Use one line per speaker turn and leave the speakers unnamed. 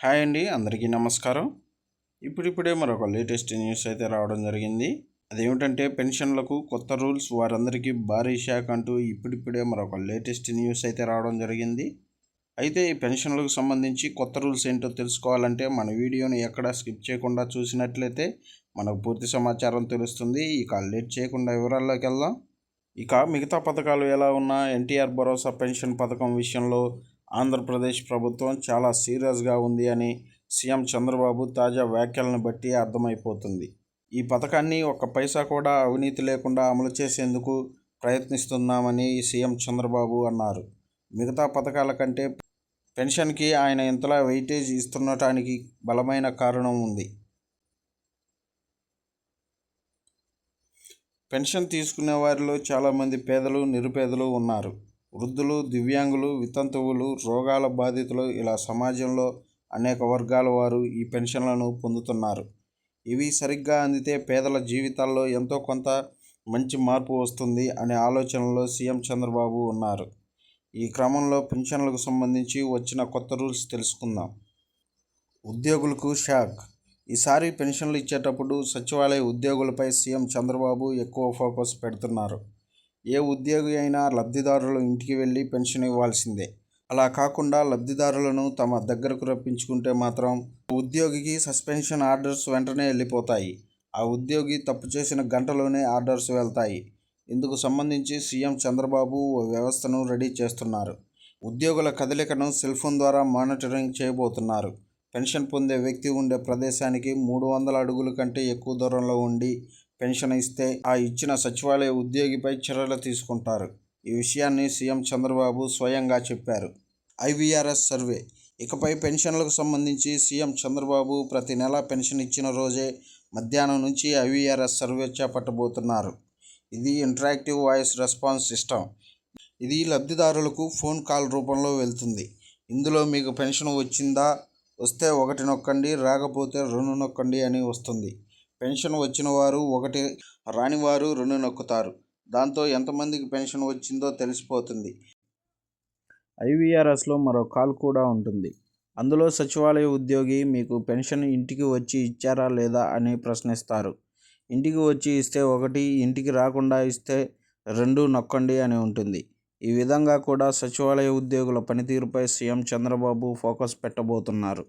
Hi అండి అందరికీ నమస్కారం. ఇప్పుడిప్పుడే మరొక లేటెస్ట్ న్యూస్ అయితే రావడం జరిగింది. అదేమిటంటే పెన్షన్లకు కొత్త రూల్స్ వారందరికీ భారీ షాక్ అంటూ ఇప్పుడిప్పుడే మరొక లేటెస్ట్ న్యూస్ అయితే రావడం జరిగింది. అయితే ఈ పెన్షన్లకు సంబంధించి కొత్త రూల్స్ ఏంటో తెలుసుకోవాలంటే మన వీడియోని ఎక్కడా స్కిప్ చేయకుండా చూసినట్లయితే మనకు పూర్తి సమాచారం తెలుస్తుంది. ఇక లేట్ చేయకుండా వివరాల్లోకి వెళ్దాం. ఇక మిగతా పథకాలు ఎలా ఉన్నా ఎన్టీఆర్ భరోసా పెన్షన్ పథకం విషయంలో ఆంధ్రప్రదేశ్ ప్రభుత్వం చాలా సీరియస్గా ఉంది అని సీఎం చంద్రబాబు తాజా వ్యాఖ్యలను బట్టి అర్థమైపోతుంది. ఈ పథకాన్ని ఒక్క పైసా కూడా అవినీతి లేకుండా అమలు చేసేందుకు ప్రయత్నిస్తున్నామని సీఎం చంద్రబాబు అన్నారు. మిగతా పథకాల కంటే పెన్షన్కి ఆయన ఇంతలా వెయిటేజ్ ఇస్తుండటానికి బలమైన కారణం ఉంది. పెన్షన్ తీసుకునే వారిలో చాలామంది పేదలు నిరుపేదలు ఉన్నారు. వృద్ధులు దివ్యాంగులు వితంతువులు రోగాల బాధితులు ఇలా సమాజంలో అనేక వర్గాల వారు ఈ పెన్షన్లను పొందుతున్నారు. ఇవి సరిగ్గా అందితే పేదల జీవితాల్లో ఎంతో కొంత మంచి మార్పు వస్తుంది అనే ఆలోచనలో సీఎం చంద్రబాబు ఉన్నారు. ఈ క్రమంలో పెన్షన్లకు సంబంధించి వచ్చిన కొత్త రూల్స్ తెలుసుకుందాం. ఉద్యోగులకు షాక్. ఈసారి పెన్షన్లు ఇచ్చేటప్పుడు సచివాలయ ఉద్యోగులపై సీఎం చంద్రబాబు ఎక్కువ ఫోకస్ పెడుతున్నారు. ఏ ఉద్యోగి అయినా లబ్ధిదారులు ఇంటికి వెళ్ళి పెన్షన్ ఇవ్వాల్సిందే. అలా కాకుండా లబ్ధిదారులను తమ దగ్గరకు రప్పించుకుంటే మాత్రం ఉద్యోగికి సస్పెన్షన్ ఆర్డర్స్ వెంటనే వెళ్ళిపోతాయి. ఆ ఉద్యోగి తప్పు చేసిన గంటలోనే ఆర్డర్స్ వెళ్తాయి. ఇందుకు సంబంధించి సీఎం చంద్రబాబు ఓ వ్యవస్థను రెడీ చేస్తున్నారు. ఉద్యోగుల కదలికను సెల్ ఫోన్ ద్వారా మానిటరింగ్ చేయబోతున్నారు. పెన్షన్ పొందే వ్యక్తి ఉండే ప్రదేశానికి మూడు వందల అడుగుల కంటే ఎక్కువ దూరంలో ఉండి పెన్షన్ ఇస్తే ఆ ఇచ్చిన సచివాలయ ఉద్యోగిపై చర్యలు తీసుకుంటారు. ఈ విషయాన్ని సీఎం చంద్రబాబు స్వయంగా చెప్పారు. IVRS survey. ఇకపై పెన్షన్లకు సంబంధించి సీఎం చంద్రబాబు ప్రతి నెల పెన్షన్ ఇచ్చిన రోజే మధ్యాహ్నం నుంచి ఐవీఆర్ఎస్ సర్వే చేపట్టబోతున్నారు. ఇది ఇంటరాక్టివ్ వాయిస్ రెస్పాన్స్ సిస్టమ్. ఇది లబ్ధిదారులకు ఫోన్ కాల్ రూపంలో వెళ్తుంది. ఇందులో మీకు పెన్షన్ వచ్చిందా? వస్తే ఒకటి నొక్కండి రాకపోతే రెండు నొక్కండి అని వస్తుంది. పెన్షన్ వచ్చిన వారు ఒకటి రానివారు రెండు నొక్కుతారు. దాంతో ఎంతమందికి పెన్షన్ వచ్చిందో తెలిసిపోతుంది. ఐవీఆర్ఎస్లో మరో కాల్ కూడా ఉంటుంది. అందులో సచివాలయ ఉద్యోగి మీకు పెన్షన్ ఇంటికి వచ్చి ఇచ్చారా లేదా అని ప్రశ్నిస్తారు. ఇంటికి వచ్చి ఇస్తే ఒకటి ఇంటికి రాకుండా ఇస్తే రెండు నొక్కండి అని ఉంటుంది. ఈ విధంగా కూడా సచివాలయ ఉద్యోగుల పనితీరుపై సీఎం చంద్రబాబు ఫోకస్ పెట్టబోతున్నారు.